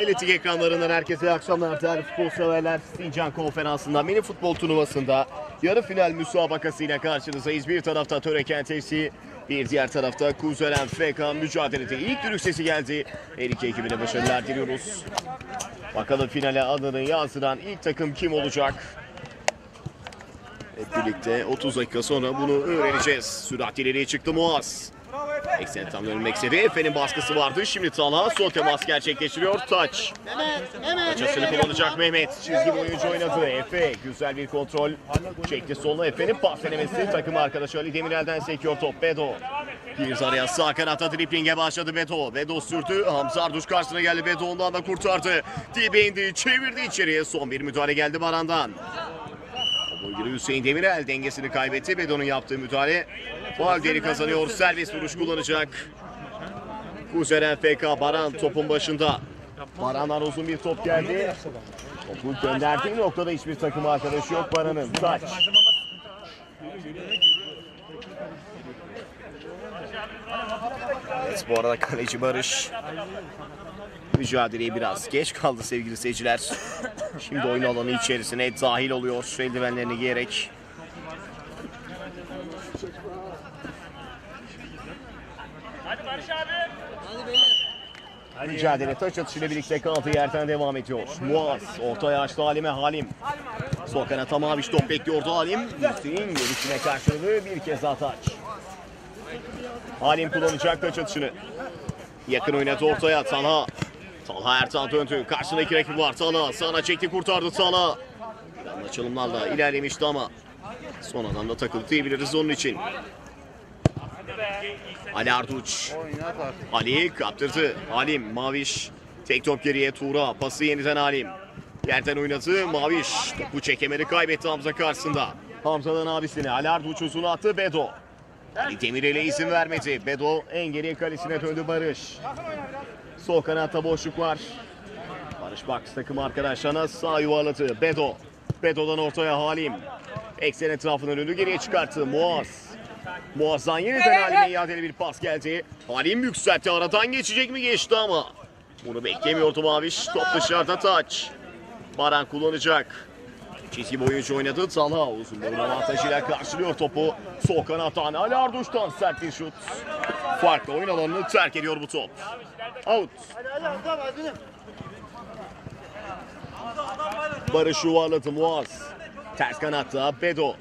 Elitik ekranlarından herkese iyi akşamlar değerli futbol severler. Sincan Konferansı'nda mini futbol turnuvasında yarı final müsabakasıyla karşınızdayız. Bir tarafta Törekent FC, bir diğer tarafta Kuzelen FK mücadelede ilk düdük sesi geldi. Her iki ekibine başarılar diliyoruz. Bakalım finale adını yazdıran ilk takım kim olacak? Hep birlikte 30 dakika sonra bunu öğreneceğiz. Sürat ileriye çıktı Muaz. Eksen tam dönmek istedi. Efe'nin baskısı vardı. Şimdi Talha sol temas gerçekleştiriyor. Taç. Açısını kullanacak Mehmet. Çizgi boyunca oynadı. Efe güzel bir kontrol. Çekti soluna Efe'nin pas denemesi. Takım arkadaşı Ali Demirel'den sekiyor top. Bedo. Bir araya sağ kanatta driplinge başladı Bedo. Bedo sürdü. Hamza Arduç karşısına geldi. Bedo ondan da kurtardı. Dibe indi. Çevirdi içeriye. Son bir müdahale geldi Baran'dan. Bölgede Hüseyin Demirel dengesini kaybetti. Bedo'nun yaptığı müdahale. Faal değeri kazanıyor. Serbest vuruş kullanacak. Kuzeren FK Baran topun başında. Baran'dan uzun bir top geldi. Topu gönderdiği noktada hiçbir takım arkadaşı yok Baran'ın. Taç. Evet bu arada kaleci Barış mücadeleye biraz geç kaldı sevgili seyirciler. Şimdi oyun alanı içerisine dahil oluyor eldivenlerini giyerek. Mücadele taç atışıyla birlikte kaldığı yerden devam ediyor. Muaz ortaya açtı Halim'e Halim. Sol kanata Maviş top bekliyordu Halim. Hüseyin görüşüne karşılığı bir kez daha taç. Halim kullanacak taç atışını. Yakın oynadı ortaya Talha. Talha Ertan döndü. Karşısında iki rakip var. Talha sana çekti kurtardı Talha. Anda çalımlarla ilerlemişti ama sonradan da takıldı diyebiliriz onun için. Ali Arduç. Ali kaptırdı. Halim Maviş. Tek top geriye Tuğra. Pası yeniden Halim. Yerden oynadı Maviş. Topu çekemedi kaybetti Hamza karşısında. Hamza'dan abisine Ali Arduç uzun attı Bedo. Ali Demirel'e izin vermedi. Bedo en geriye kalesine döndü Barış. Sol kanatta boşluk var. Barış Box takım arkadaşlarına sağ yuvarladı. Bedo. Bedo'dan ortaya Halim. Eksen etrafına döndü geriye çıkarttı. Muaz. Muazzam yeniden Halim'e iadeli bir pas geldi. Halim yükseltti aradan geçecek mi geçti ama. Bunu beklemiyordu Maviş. Top dışarıda taç. Baran kullanacak. Çizgi boyunca oynadı. Talha uzun boyun avantajıyla karşılıyor topu. Sol kanattan Ali Arduş'tan sert bir şut. Farklı oyun alanını terk ediyor bu top. Out. Barış yuvarladı Muaz. Ters kanatta Bedo.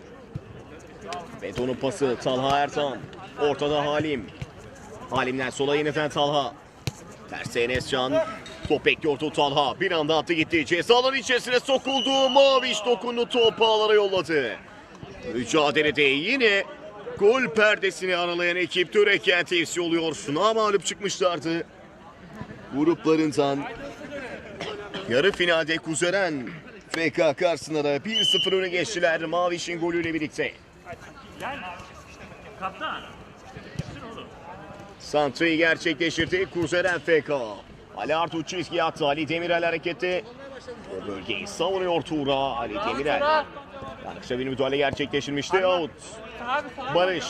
Bedo'nun pası Talha Ertan. Ortada Halim. Halim'den sola yeniden Talha. Terse Enescan. Top bekliyordu Talha. Bir anda attı gitti. Cezalar içerisine sokuldu. Maviş dokundu top ağlara yolladı. Mücadelede yine gol perdesini aralayan ekip Törekent FC oluyor. Namalip çıkmışlardı. Gruplarından yarı finalde Kuzeren FK karşısında da 1-0 öne geçtiler Maviş'in golüyle birlikte. Kaptan. Santra'yı gerçekleştirdi Kuzeren FK. Ali Artuç çizgiye attı. Ali Demirel harekette. O bölgeyi savunuyor Tuğra. Ali Demirel. Yanlışça bir müdahale gerçekleştirmişti. Out. Barış.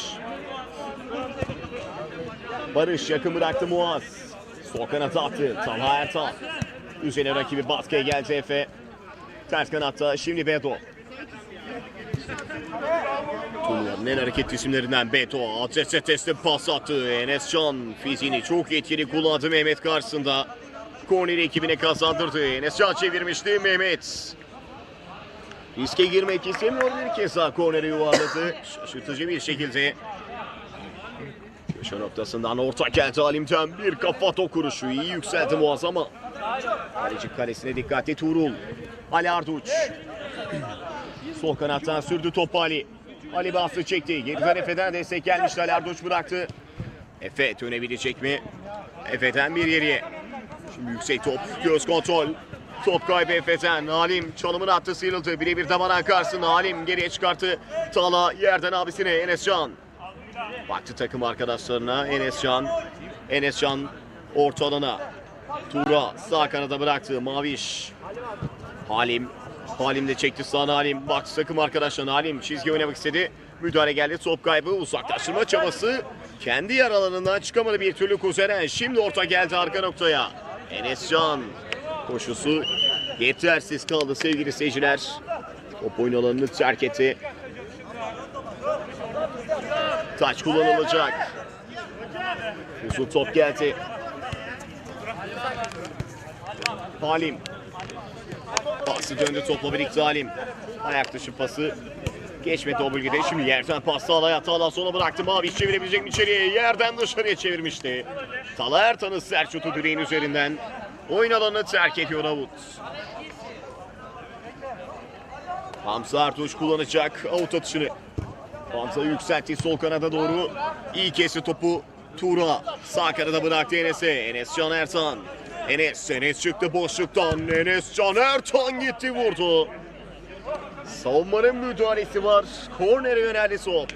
Barış yakın bıraktı Muaz. Sol kanata attı. Talha Ertan. Üzerine rakibi baskıya geldi Efe. Ters kanatta şimdi Bedo. Turnuvanın en hareketli isimlerinden Beto. Adrese teslim pas attı. Enes Can fiziğini çok etkili kullandı Mehmet karşısında. Korneri ekibine kazandırdı. Enes Can çevirmişti Mehmet. Riske girmek istemiyor bir kez daha korneri yuvarladı. Şaşırtıcı bir şekilde. Köşe noktasından orta geldi Halim'den. Bir kafa dokunuşu. iyi yükseldi Muaz ama. Kaleci kalesine dikkatli Tuğrul. Ali Arduç. Sol kanattan sürdü topu Ali. Ali bastı çekti. Geriden Efe'den destek gelmişti. Ali Arduç bıraktı. Efe dönebilecek mi? Efe'den bir geriye. Şimdi yüksek top. Göz kontrol. Top kaybı Efe'den. Halim çalımını attı sıyrıldı. Birebir Damaran karşısında. Halim geriye çıkarttı. Tala yerden abisine Enescan. Baktı takım arkadaşlarına Enescan. Enescan orta alana. Tura sağ kanada bıraktı. Maviş. Halim. Halim de çekti sağına Halim. Baktı takım arkadaşlarına Halim çizgi oynamak istedi. Müdahale geldi. Top kaybı. Uzaklaştırma çabası. Kendi yer alanından çıkamadı bir türlü Kuzeren. Şimdi orta geldi arka noktaya. Enescan. Koşusu yetersiz kaldı sevgili seyirciler. Top oyun alanını terk etti. Taç kullanılacak. Uzun top geldi. Halim. Pası döndü topla birlikte Halim. Ayak dışı pası. Geçmedi o bölgede. Şimdi yerden pas Talha. Talha sola bıraktı. Mavi çevirebilecek mi içeriye? Yerden dışarıya çevirmişti. Talha Ertan'ın sert şutu direğin üzerinden. Oyun alanını terk ediyor Avut. Hamza Artuş kullanacak avut atışını. Hamza yükseltti sol kanada doğru. İyi kesti topu. Tura sağ kanada bıraktı Enes'e. Enes Can Ertan. Enes, Enes çıktı boşluktan. Enes Can Ertan gitti vurdu. Savunmanın müdahalesi var. Kornere yöneldi top.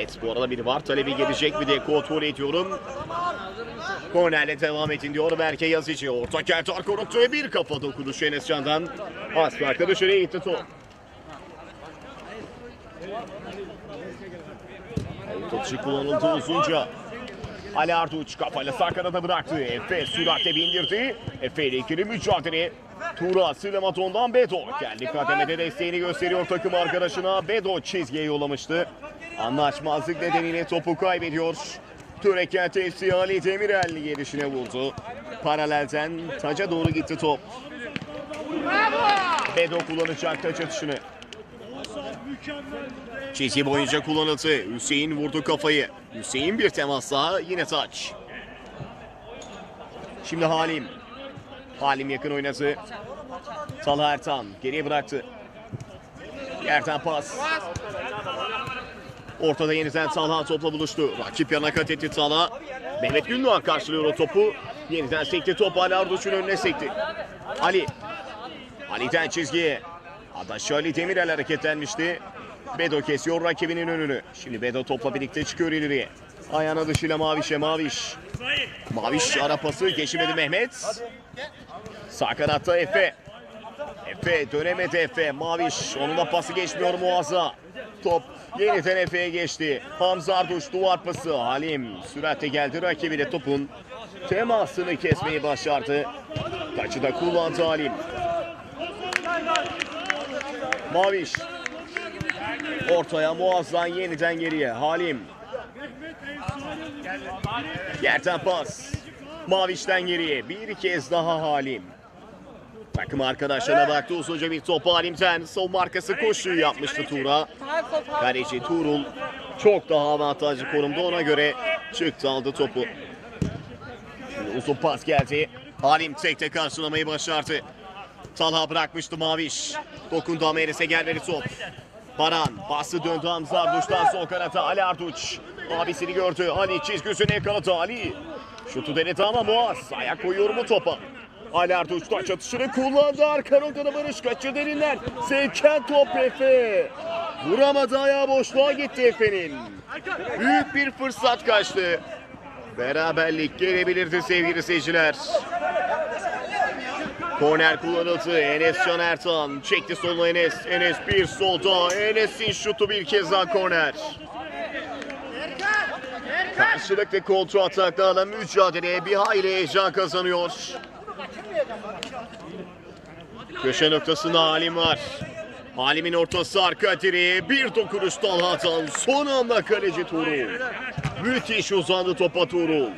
Evet bu arada bir var talebi gelecek mi diye kontrol ediyorum. Kornerle devam edin diyor Berke Yazıcı. Orta Kertar koruktu bir kafa dokunuşu Enes Can'dan. Az farkla dışarıya gitti top. Avutatçı kullanıldı uzunca. Ali Arduç kafayla sağ kanada bıraktı. Efe süratle bindirdi. Efe ile ikili mücadele. Tura Silematon'dan Bedo. Kendi kademede desteğini gösteriyor takım arkadaşına. Bedo çizgiye yollamıştı. Anlaşmazlık nedeniyle topu kaybediyor. Türeken tepsi Ali Demirel gelişine vurdu. Paralelden taca doğru gitti top. Bedo kullanacak taç atışını. Çizgi boyunca kullanıldı. Hüseyin vurdu kafayı. Hüseyin bir temas daha yine taç. Şimdi Halim. Halim yakın oynadı. Talha Ertan geriye bıraktı. Yerden pas. Ortada yeniden Talha topla buluştu. Rakip yana kat etti Talha. Mehmet Gündoğan karşılıyor o topu. Yeniden sekti top Ali Arduç'un önüne sekti. Ali. Ali'den çizgiye. Adaşı Ali Demirel hareketlenmişti. Bedo kesiyor rakibinin önünü. Şimdi Bedo topla birlikte çıkıyor ileriye. Ayağına dışıyla Maviş'e Maviş. Maviş ara pası geçmedi Mehmet. Sağ kanatta Efe. Efe dönemedi Efe. Maviş onun da pası geçmiyor Muazza. Top yeniden Efe'ye geçti. Hamza Arduç duvar pası. Halim süratle geldi rakibiyle topun temasını kesmeyi başardı. Taçı da kullandı Halim. Maviş. Ortaya Muazzan yeniden geriye. Halim. Yerden pas. Maviş'ten geriye. Bir kez daha Halim. Takım arkadaşlarına baktı uzunca bir top Halim'den. Savunma arkası koşuyu yapmıştı Tuğra. Kaleci Tuğrul çok daha avantajlı konumda ona göre çıktı aldı topu. Şimdi uzun pas geldi. Halim tekte karşılamayı başardı. Talha bırakmıştı Maviş. Dokundu ama Enes'e gelmedi top. Baran bastı döndü Hamza Arduç'tan sol kanata Ali Arduç. Abisini gördü. Ali çizgisini yakaladı Ali. Şutu denedi ama Muaz. Ayak koyuyor mu topa? Ali Arduç taç atışını kullandı. Arka noktada Barış kaçırdı elinden. Sevken top Efe. Vuramadı ayağı boşluğa gitti Efe'nin. Büyük bir fırsat kaçtı. Beraberlik gelebilirdi sevgili seyirciler. Korner kullanıldı. Enes Can Ertan çekti soluna Enes. Enes bir solda. Enes'in şutu bir kez daha korner. Karşılıklı kontrol ataklarla mücadeleye bir hayli heyecan kazanıyor. Köşe noktasında Halim var. Halim'in ortası arka direğe bir dokunuş Talha'dan son anda kaleci Tuğrul. Müthiş uzandı topa Tuğrul.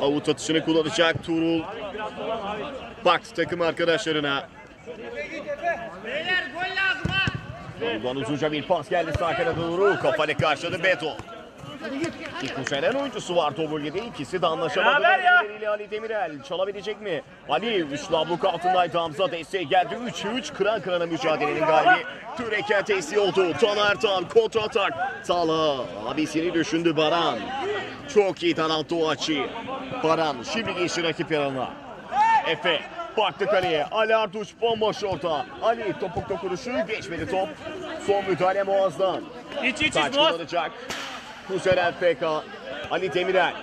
Avut atışını kullanacak Tuğrul. Baktı takım arkadaşlarına. Tuğrul'dan uzunca bir pas geldi sağ kanada doğru. Kafayla karşıladı Beto. İlk yükselen oyuncusu var o bölgede. İkisi de anlaşamadı. Beraber Ali Demirel çalabilecek mi? Ali üçlü abluk altındaydı Hamza desteğe geldi. 3'e 3 kıran kırana mücadelenin galibi. Türeken teslim oldu. Tan Ertan kontra atak. Talha abisini düşündü Baran. Çok iyi Talant Doğaçı. Baran şimdi geçti rakip yanına. Efe baktı kaleye. Ali Artuç bomboş orta. Ali topuk dokunuşu geçmedi top. Son müdahale Muaz'dan. İç iç iç Muaz. Hüseyin FK. Ali Demirel.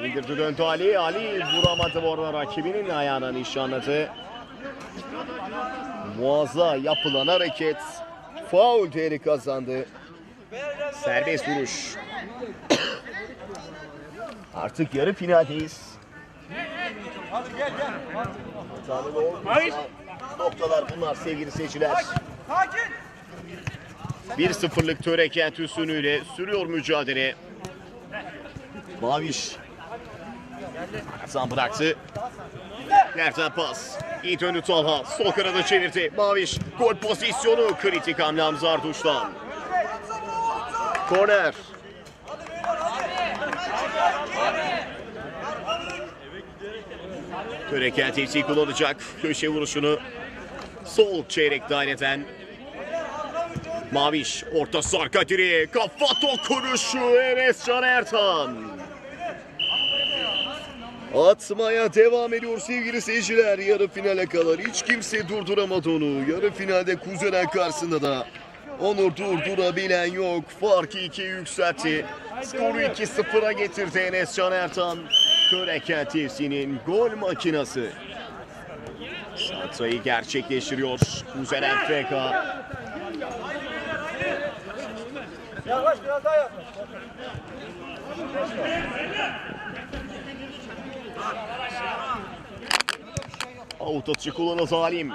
İndirdi döndü Ali. Ali vuramadı bu arada rakibinin ayağına nişanladı. Muazza yapılan hareket faul değeri kazandı. Serbest vuruş. Artık yarı finaldeyiz. Tanrılı olmasa noktalar bunlar sevgili seyirciler. 1-0'lık Törekent üstünlüğüyle sürüyor mücadele. Maviş. Hasan bıraktı. Nereden pas? İyi döndü Talha. Sol kanada çevirdi. Maviş. Gol pozisyonu. Kritik hamle Hamza Arduş'tan. Korner. Törekent FC kullanacak. Köşe vuruşunu. Sol çeyrek daireden Maviş orta sarka direğe kafa dokunuşu Enes Can Ertan. Atmaya devam ediyor sevgili seyirciler. Yarı finale kadar hiç kimse durduramadı onu. Yarı finalde Kuzenen karşısında da onu durdurabilen yok. Farkı 2'ye yükseltti. Skoru 2-0'a getirdi Enes Can Ertan. Körekent FC'nin gol makinası. Santra'yı gerçekleştiriyor. Kuzenen FK. Yaklaş biraz daha yaklaş. Out atışı kullanan Zalim.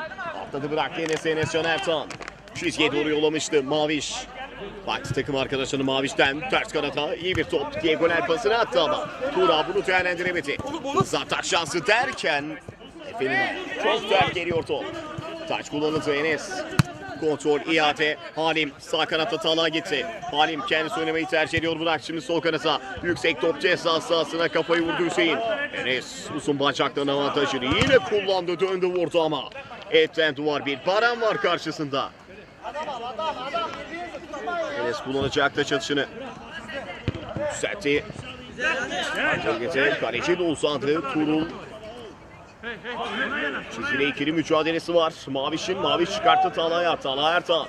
Atladı bıraktı Enes Enes Can Ertan. Çizgiye doğru yollamıştı Maviş. Baktı takım arkadaşını Maviş'ten ters kanata iyi bir top. Diagonal pasını attı ama Tuğra bunu değerlendiremedi. Zatak şansı derken efendim çok ter geliyor top. Taç kullanıldı Enes. Kontrol, iade, Halim sağ kanatta Talha gitti. Halim kendisi oynamayı tercih ediyor. Bırak şimdi sol kanata. Yüksek top ceza sahasına kafayı vurdu Hüseyin. Enes uzun bacakların avantajını yine kullandı. Döndü vurdu ama. Etten duvar bir. Baran var karşısında. Enes kullanacaktı çatışını. Sertti. Harekete kaleci de uzandı. Turul Çizgide ikili mücadelesi var. Maviş'in Maviş çıkarttı Talha'ya. Talha Ertan.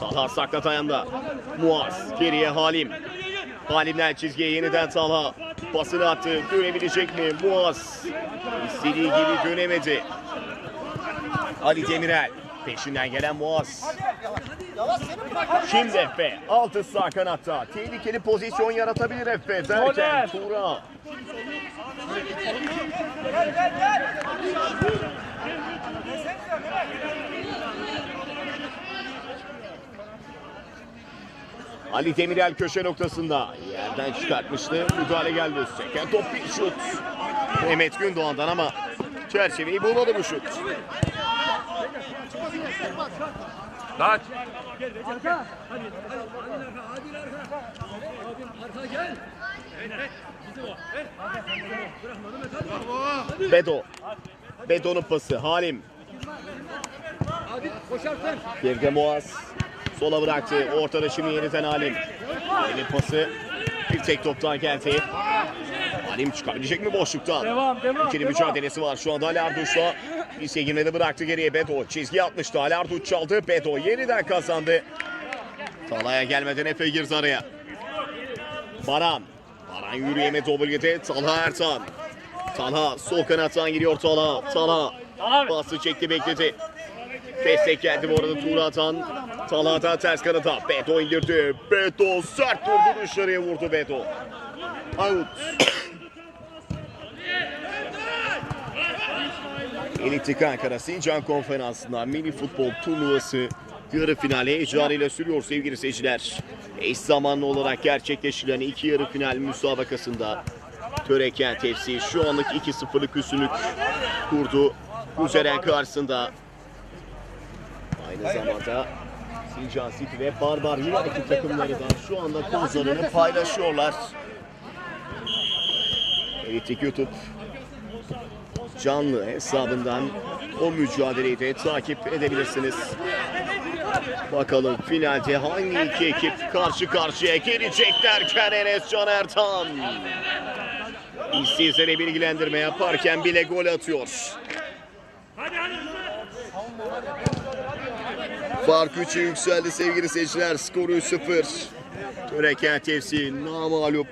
Talha saklat ayağında. Muaz. Geriye Halim. Halim'den çizgiye yeniden Talha. Pasını attı. Dönebilecek mi? Muaz. İstediği gibi dönemedi. Ali Demirel. Peşinden gelen Muaz. Şimdi Efe. Altı sağ kanatta. Tehlikeli pozisyon yaratabilir Efe derken Ali Demirel köşe noktasında yerden çıkartmıştı. Müdahale geldi. Seken top bir şut. Mehmet Gündoğan'dan ama çerçeveyi bulmadı bu şut. Lan. Bedo. Bedo'nun pası. Halim. Geride Muaz. Sola bıraktı. Ortada şimdi yeniden Halim. Halim'in pası. Bir tek toptan geldi. Halim çıkabilecek mi boşluktan? Devam, devam, İkili devam. mücadelesi var şu anda Ali Arduş'la. Lise girmedi bıraktı geriye Bedo. Çizgi atmıştı. Ali Arduç çaldı. Bedo yeniden kazandı. Talha'ya gelmeden Efe girdi araya. Baran. Baran yürüyemedi o bölgede. Talha Ertan. Talha sol kanattan giriyor Talha. Talha bası çekti bekledi. Destek geldi bu arada Tuğra Atan. Talha da ters kanata. Beto indirdi. Beto sert vurdu dışarıya vurdu Beto. Out. Elektrik Ankara Sincan Konferansı'nda mini futbol turnuvası yarı finale heyecanıyla sürüyor sevgili seyirciler. Eş zamanlı olarak gerçekleştirilen iki yarı final müsabakasında Törekent FC şu anlık 2-0'lık üstünlük kurdu. Kuzeren karşısında aynı zamanda Sincan City ve Barbar United takımları da şu anda kozlarını paylaşıyorlar. Elektrik YouTube canlı hesabından o mücadeleyi de takip edebilirsiniz. Bakalım finalde hangi iki ekip karşı karşıya gelecek derken Enes Can Ertan. İstizlere bilgilendirme yaparken bile gol atıyor. Fark 3'e yükseldi sevgili seyirciler. Skoru 3-0. Törekent FC namalup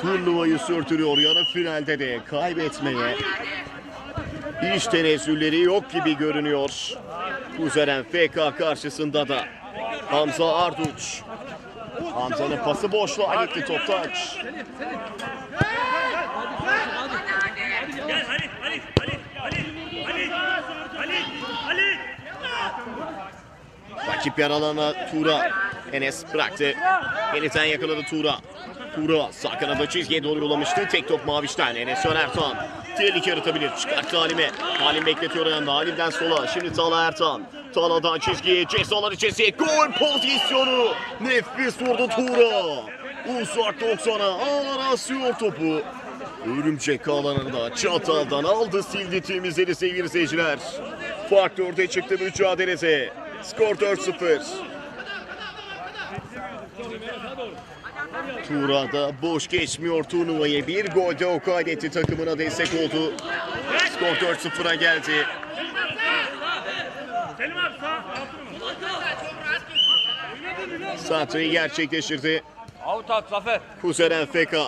turnuvayı sürdürüyor. Yarı finalde de kaybetmeye hiç tenezzülleri yok gibi görünüyor. Kuzeren FK karşısında da Hamza Arduç. Hamza'nın pası boşluğa gitti top taç. Gel Ali, Ali, Ali, Ali, Ali, Ali, Ali. Rakip yer alana Tura. Enes bıraktı. Yeniden yakaladı Tura. Tura sağ kanada çizgiye doğru yollamıştı. Tek top Maviş'ten. Enes Önertan. Tehlike yaratabilir. Çıkarttı Halim'e. Halim bekletiyor yanında. Halim'den sola. Şimdi Tala Ertan. Tala'dan çizgiye. Cezalar içesi. Gol pozisyonu. Nefis vurdu Tura. Uzak 90'a. Ağlara asıyor topu. Örümcek alanında çataldan aldı sildi temizledi sevgili seyirciler. Fark 4'e çıktı mücadelesi. Skor 4-0. Tura'da boş geçmiyor turnuvayı. Bir gol de o kaydetti takımına destek oldu. Skor 4-0'a geldi. Satri'yi gerçekleştirdi. Out at Zafer. Kuzeren Feka.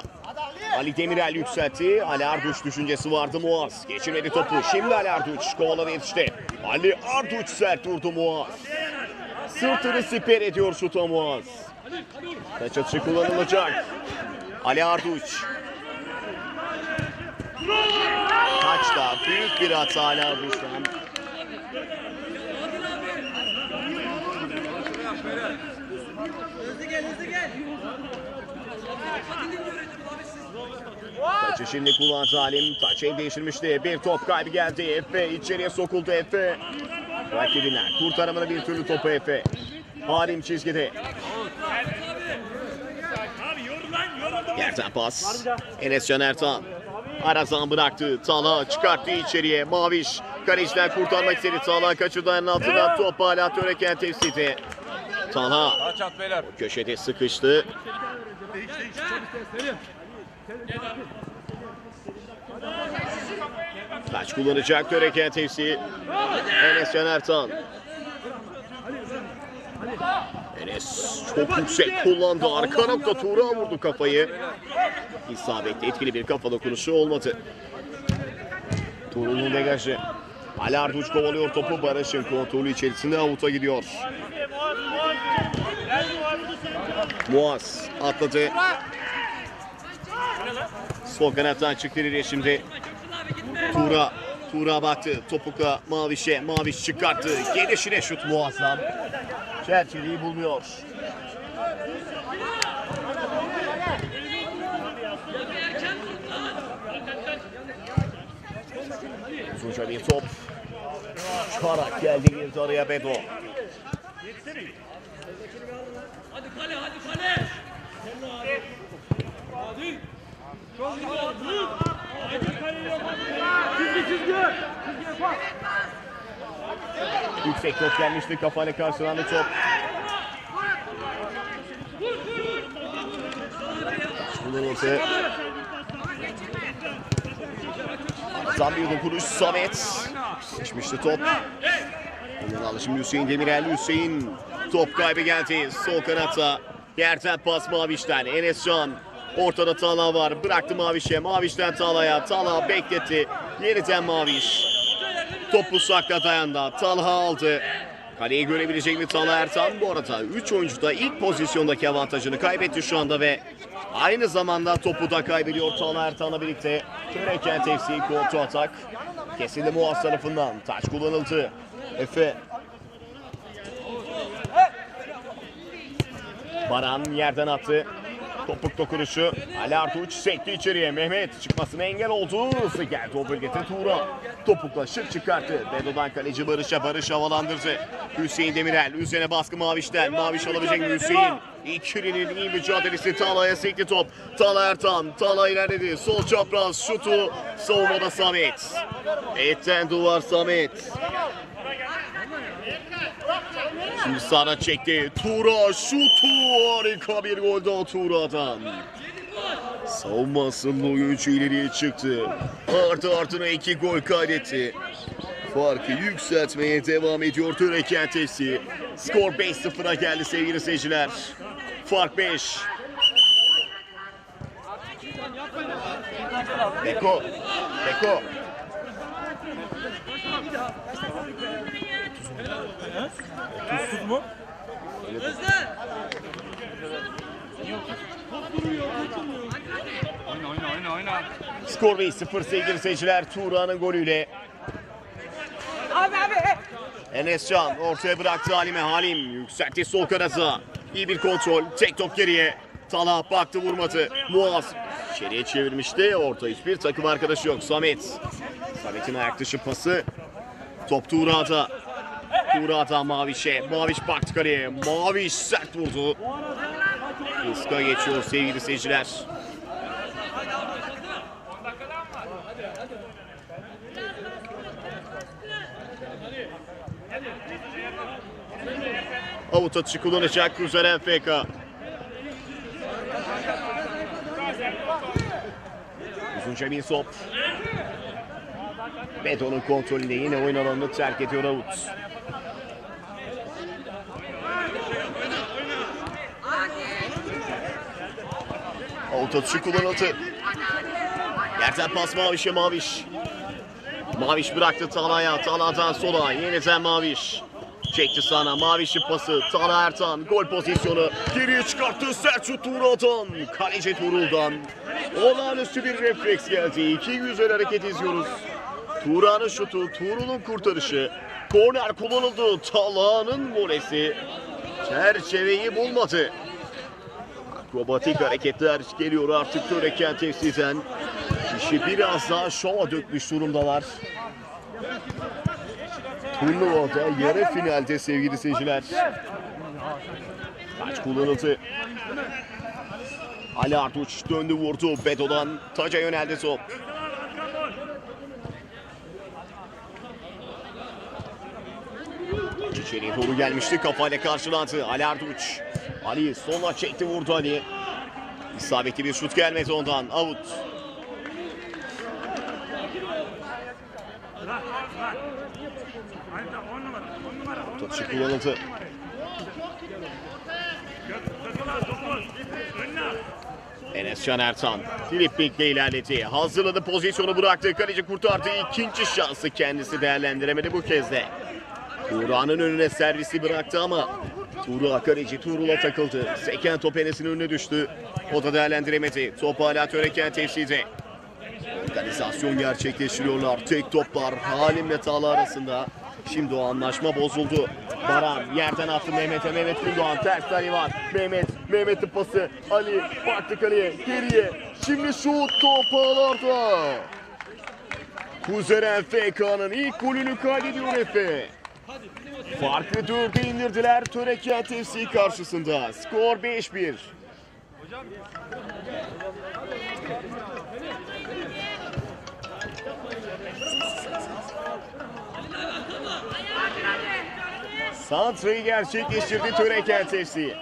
Ali Demirel yükseltti. Ali Arduç düşüncesi vardı Muaz. Geçirmedi topu. Şimdi Ali Arduç kovalana yetişti. Ali Arduç sert vurdu Muaz. Sırtını siper ediyor şuta Muaz. Taç atışı kullanılacak. Ali Arduç. Taçta büyük bir hata Ali Arduç'tan. Taçı şimdi kullandı Halim. Taç el değiştirmişti. Bir top kaybı geldi. Efe içeriye sokuldu Efe. Rakibinden kurtaramadı bir türlü topu Efe. Halim çizgide. Abi yorum lan Yerden pas. Enes Can Ertan. Arazan bıraktı. Tala çıkarttı içeriye. Maviş. Kaleciden kurtarmak istedi. Tala kaçırdı ayağının altından. Top hala Töreken Taç at beyler. köşede sıkıştı. Taç kullanacak Töreken tepsi. Enes Can Ertan. Enes çok yüksek kullandı. Arka nokta Tuğra vurdu kafayı. İsabetli etkili bir kafa dokunuşu olmadı. Tuğrul'un degajı. Ali Arduç kovalıyor topu. Barış'ın kontrolü içerisinde avuta gidiyor. Muaz atladı. Sol kanattan çıktı şimdi. Tuğra. Tuğra baktı. Topukla Maviş'e. Maviş çıkarttı. Gelişine şut muazzam. Çerçeveyi bulmuyor. Uzunca bir top. Çarak geldi girdi araya Bedo. Yüksek top gelmişti kafayla karşılandı top. Kullanıldı. Tam bir dokunuş Samet. Seçmişti top. Ondan aldı şimdi Hüseyin Demirel. Hüseyin top kaybı geldi. Sol kanatta. Yerden pas Maviş'ten. Enes Can. Ortada Tala var. Bıraktı Maviş'e. Maviş'ten Tala'ya. Tala bekletti. Yeniden Maviş. Top uzakta dayandı. Talha aldı. Kaleyi görebilecek mi Talha Ertan? Bu arada 3 oyuncu da ilk pozisyondaki avantajını kaybetti şu anda ve aynı zamanda topu da kaybediyor Talha Ertan'la birlikte. Töreken FC kontrol atak. Kesildi Muaz tarafından. Taç kullanıldı. Efe. Baran yerden attı. Topuk dokunuşu. Ali Artuç sekti içeriye. Mehmet çıkmasına engel oldu. Geldi o bölgede Tuğra. Topukla şık çıkarttı. Bedo'dan kaleci Barış'a. Barış havalandırdı. Hüseyin Demirel. Üzerine baskı Maviş'ten. Maviş alabilecek mi Hüseyin? İkilinin iyi mücadelesi. Tala'ya sekti top. Tala Ertan. Tala ilerledi. Sol çapraz şutu. Savunmada Samet. Etten duvar Samet. Şimdi sağdan çekti. Tura şutu. Harika bir gol daha Tura'dan. Savunmasının oyuncu ileriye çıktı. Artı artına iki gol kaydetti. Farkı yükseltmeye devam ediyor Töreken FC. Skor 5-0'a geldi sevgili seyirciler. Fark 5. Beko. Beko. Oyna oyna oyna oyna. Skor 1-0 sevgili seyirciler. Tuğra'nın golüyle. Abi abi. Enescan ortaya bıraktı Halim'e. Halim yükseltti sol kanata. İyi bir kontrol. Tek top geriye. Talha baktı vurmadı. Muaz içeriye çevirmişti. Orta hiçbir takım arkadaşı yok. Samet. Samet'in ayak dışı pası. Top Tuğra'da. Tuğra'da Maviş'e. Maviş baktı kaleye. Maviş sert vurdu. Iska geçiyor sevgili seyirciler. Avut atışı kullanacak Cruzer FK. Uzunca bir top. Beton'un kontrolünde yine oyun alanını terk ediyor Avut. Avut atışı kullanıldı. Yerden pas Maviş'e Maviş. Maviş bıraktı Talha'ya. Talha'dan sola. Yeniden Maviş. Çekti sana Maviş'in pası. Talha Ertan gol pozisyonu. Geriye çıkarttı şut Tuğrul'dan. Kaleci Tuğrul'dan. Olağanüstü bir refleks geldi. İki güzel hareket izliyoruz. Tuğra'nın şutu, Tuğrul'un kurtarışı. Korner kullanıldı. Talha'nın volesi. Çerçeveyi bulmadı. Akrobatik hareketler geliyor artık Töreken tepsiden. İşi biraz daha şova dökmüş durumdalar. Turnuvada yarı finalde sevgili seyirciler. Taç kullanıldı. Ali Artuç döndü vurdu. Bedo'dan taca yöneldi top. İçeriye doğru gelmişti. Kafayla karşılandı. Ali Artuç. Ali sola çekti vurdu Ali. İsabetli bir şut gelmedi ondan. Numara. Taşı kullanıldı. Enes Can Ertan. Filippink'le ilerledi. Hazırladı pozisyonu bıraktı. Kaleci kurtardı. İkinci şansı kendisi değerlendiremedi bu kez de. Tuğra'nın önüne servisi bıraktı ama Tuğra kaleci Tuğrul'a takıldı. Seken top Enes'in önüne düştü. O da değerlendiremedi. Top hala Töreken tefside. Organizasyon gerçekleştiriyorlar. Tek toplar Halim'le Tağla arasında. Şimdi o anlaşma bozuldu. Baran yerden attı Mehmet'e. Mehmet Gündoğan ters Ali var. Mehmet, Mehmet'in pası. Ali baktı kaleye. Geriye. Şimdi şut top ağlarda. Kuzeren FK'nın ilk golünü kaydediyor Efe. Farkı dörde indirdiler Töreken FC karşısında. Skor 5-1. Santra'yı gerçekleştirdi Töreken FC.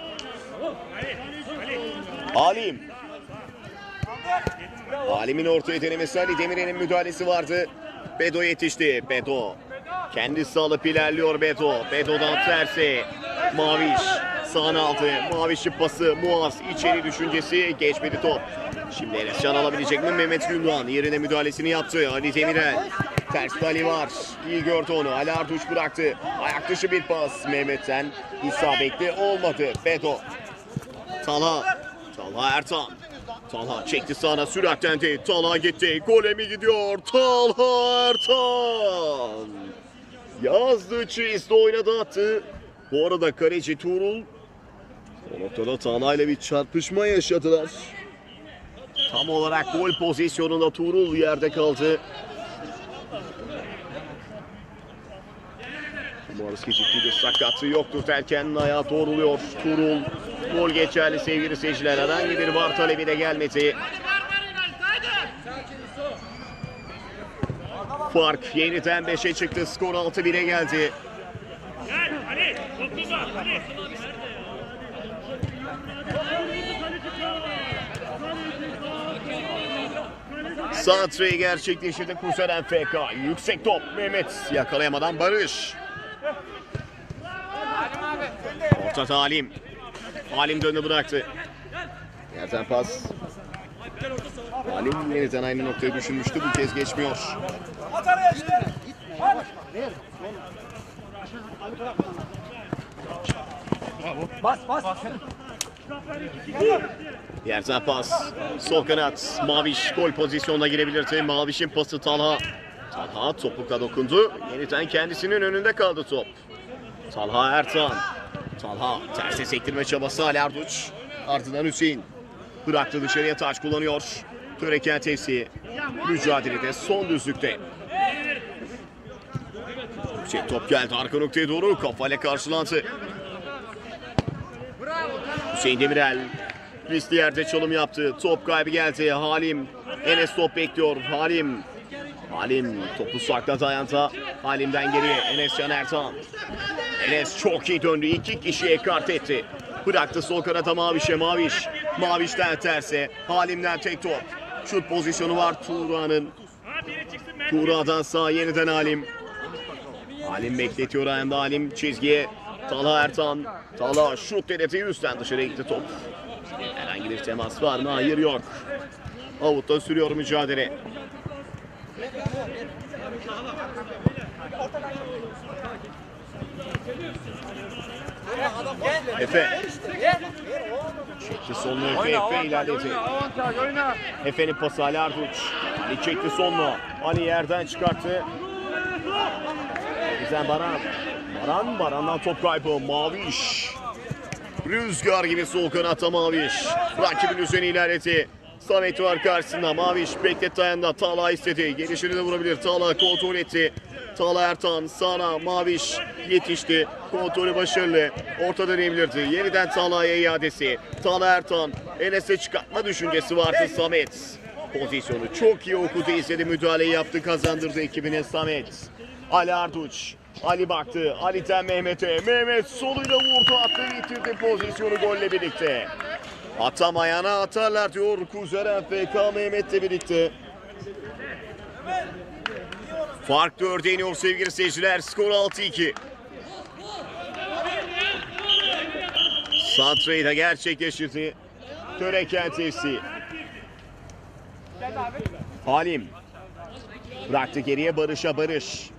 Alim. Alim'in ortaya denemesi Ali Demirel'in müdahalesi vardı. Bedo yetişti. Bedo. Kendisi alıp ilerliyor Bedo. Bedo'dan tersi. Maviş. Sağına aldı. Maviş'in pası. Muaz. içeri düşüncesi. Geçmedi top. Şimdi Enescan alabilecek mi? Mehmet Gündoğan yerine müdahalesini yaptı. Ali Demirel. Ters Ali var. İyi gördü onu. Ali Artuç bıraktı. Ayak dışı bir pas. Mehmet'ten isabetli olmadı. Bedo. Talha. Talha Ertan. Talha çekti sağına süratlendi. Talha gitti. Gole mi gidiyor? Talha Ertan. Yazdı çizdi oynadı attı. Bu arada kaleci Tuğrul o noktada Talha ile bir çarpışma yaşadılar. Tam olarak gol pozisyonunda Tuğrul yerde kaldı. Morski ciddi bir sakatlığı yoktur derken ayağı doğruluyor. Tuğrul gol geçerli sevgili seyirciler. Herhangi bir var talebi de gelmedi. Fark yeniden 5'e çıktı. Skor 6-1'e geldi. Gel Ali. Santra'yı gerçekleştirdi Kuseren FK. Yüksek top Mehmet yakalayamadan Barış. Orta Halim. Halim döndü bıraktı. Yerden pas. Halim yeniden aynı noktaya düşünmüştü. Bu kez geçmiyor. At araya işte. At. Bas bas. Yerden pas. Sol kanat. Maviş gol pozisyonuna girebilirdi. Maviş'in pası Talha. Talha topukla dokundu. Yeniden kendisinin önünde kaldı top. Talha Ertan. Talha terse sektirme çabası Ali Arduç. Ardından Hüseyin. Bıraktı dışarıya taç kullanıyor. Töreken FC mücadelede son düzlükte. Yüksek top geldi arka noktaya doğru kafayla karşılandı. Hüseyin Demirel riskli yerde çalım yaptı. Top kaybı geldi. Halim Enes top bekliyor. Halim Halim topu sakladı ayağında. Halim'den geriye Enes Can Ertan. Enes çok iyi döndü. İki kişiye kart etti. Bıraktı sol kanata Maviş'e Maviş. Maviş'ten terse. Halim'den tek top. Şut pozisyonu var Tuğra'nın. Tuğra'dan sağ yeniden Halim. Halim bekletiyor ayağında Halim çizgiye. Talha Ertan. Talha şut deneti üstten dışarıya gitti top. Herhangi bir temas var mı? Hayır yok. Avut'ta sürüyor mücadele. Efe. Çekti solunu Efe. Efe ilerledi. Efe'nin pası Ali Arduç. Ali çekti sonunu. Ali yerden çıkarttı. Güzel Baran. Baran, Baran'dan top kaybı. Maviş. Rüzgar gibi sol kanatta Maviş. Rakibin üzerine ilerledi. Samet var karşısında. Maviş bekletti ayağında. Tala istedi. Gelişini de vurabilir. Tala kontrol etti. Tala Ertan sağına Maviş yetişti. Kontrolü başarılı. Orta dönebilirdi. Yeniden Tala'ya iadesi. Tala Ertan Enes'e çıkartma düşüncesi vardı Samet. Pozisyonu çok iyi okudu izledi. Müdahaleyi yaptı kazandırdı ekibine Samet. Ali Arduç. Ali baktı. Ali'den Mehmet'e. Mehmet soluyla vurdu attı bitirdi pozisyonu golle birlikte. Atamayana atarlar diyor Kuzer FK Mehmet'le birlikte. Fark 4'e iniyor sevgili seyirciler. Skor 6-2. Santra'yı da gerçekleştirdi. Töreken FC. Halim. Bıraktı geriye Barış'a Barış.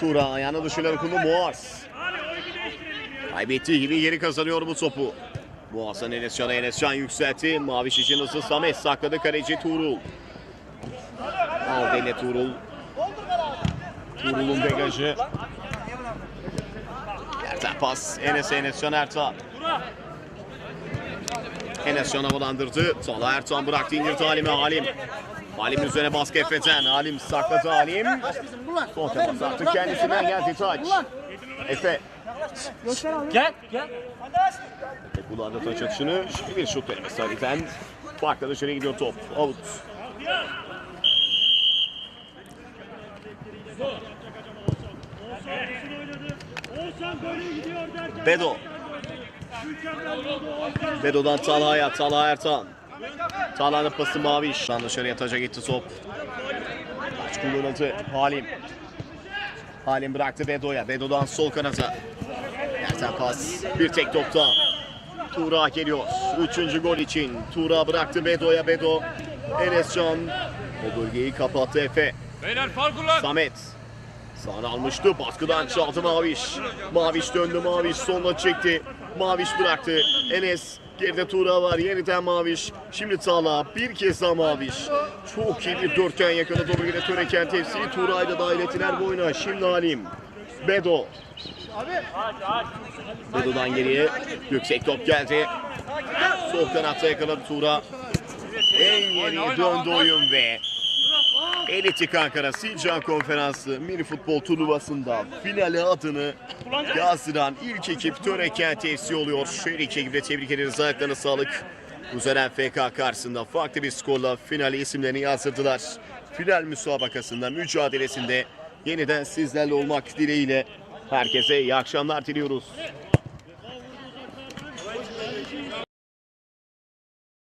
Tura ayağına dışıyla dokundu Muaz. Kaybettiği gibi geri kazanıyor bu topu. Muaz'dan Enescan'a Enescan yükseltti. Mavi şişin ısı Samet sakladı kaleci Tuğrul. Aldı eline Tuğrul. Tuğrul'un degajı. Yerden pas. Enes Enescan Ertan. Enescan havalandırdı. Talha Ertan bıraktı indirdi Halim'e Halim. Halim üzerine baskı Efe'den. Halim sakladı Halim. Son temas attı kendisinden geldi taç. Efe. Gel gel. Kullandı taç atışını. Bir şut denemesi Ali'den. Farkla dışarı gidiyor top. Out. Bedo. Bedo'dan Talha'ya. Talha Ertan. Talha'nın pası Maviş. Lan dışarıya taca gitti top. Taç kullanıldı. Halim. Halim bıraktı Bedo'ya. Bedo'dan sol kanata. Ertan pas. Bir tek topta. Tuğra geliyor. Üçüncü gol için. Tuğra bıraktı Bedo'ya. Bedo. Enescan. O bölgeyi kapattı Efe. Beyler farklılar. Samet. Sağını almıştı. Baskıdan çaldı Maviş. Maviş döndü. Maviş sonuna çekti. Maviş bıraktı. Enes. Geride Tuğra var. Yeniden Maviş. Şimdi Tala. Bir kez daha Maviş. Çok iyi bir dörtgen yakaladı. O bölgede Töreken tepsili. Tuğra'yı da dahil ettiler bu oyuna. Şimdi Halim. Bedo. Bedo'dan geriye. Yüksek top geldi. Sol kanatta yakaladı Tuğra. En yeni döndü oyun ve Elitik Ankara Sincan Konferansı mini futbol turnuvasında finale adını yazdıran ilk ekip Törekent FC oluyor. Şöyle iki ekibi de tebrik ederiz. Ayaklarına sağlık. Uzeren FK karşısında farklı bir skorla finale isimlerini yazdırdılar. Final müsabakasında mücadelesinde yeniden sizlerle olmak dileğiyle herkese iyi akşamlar diliyoruz.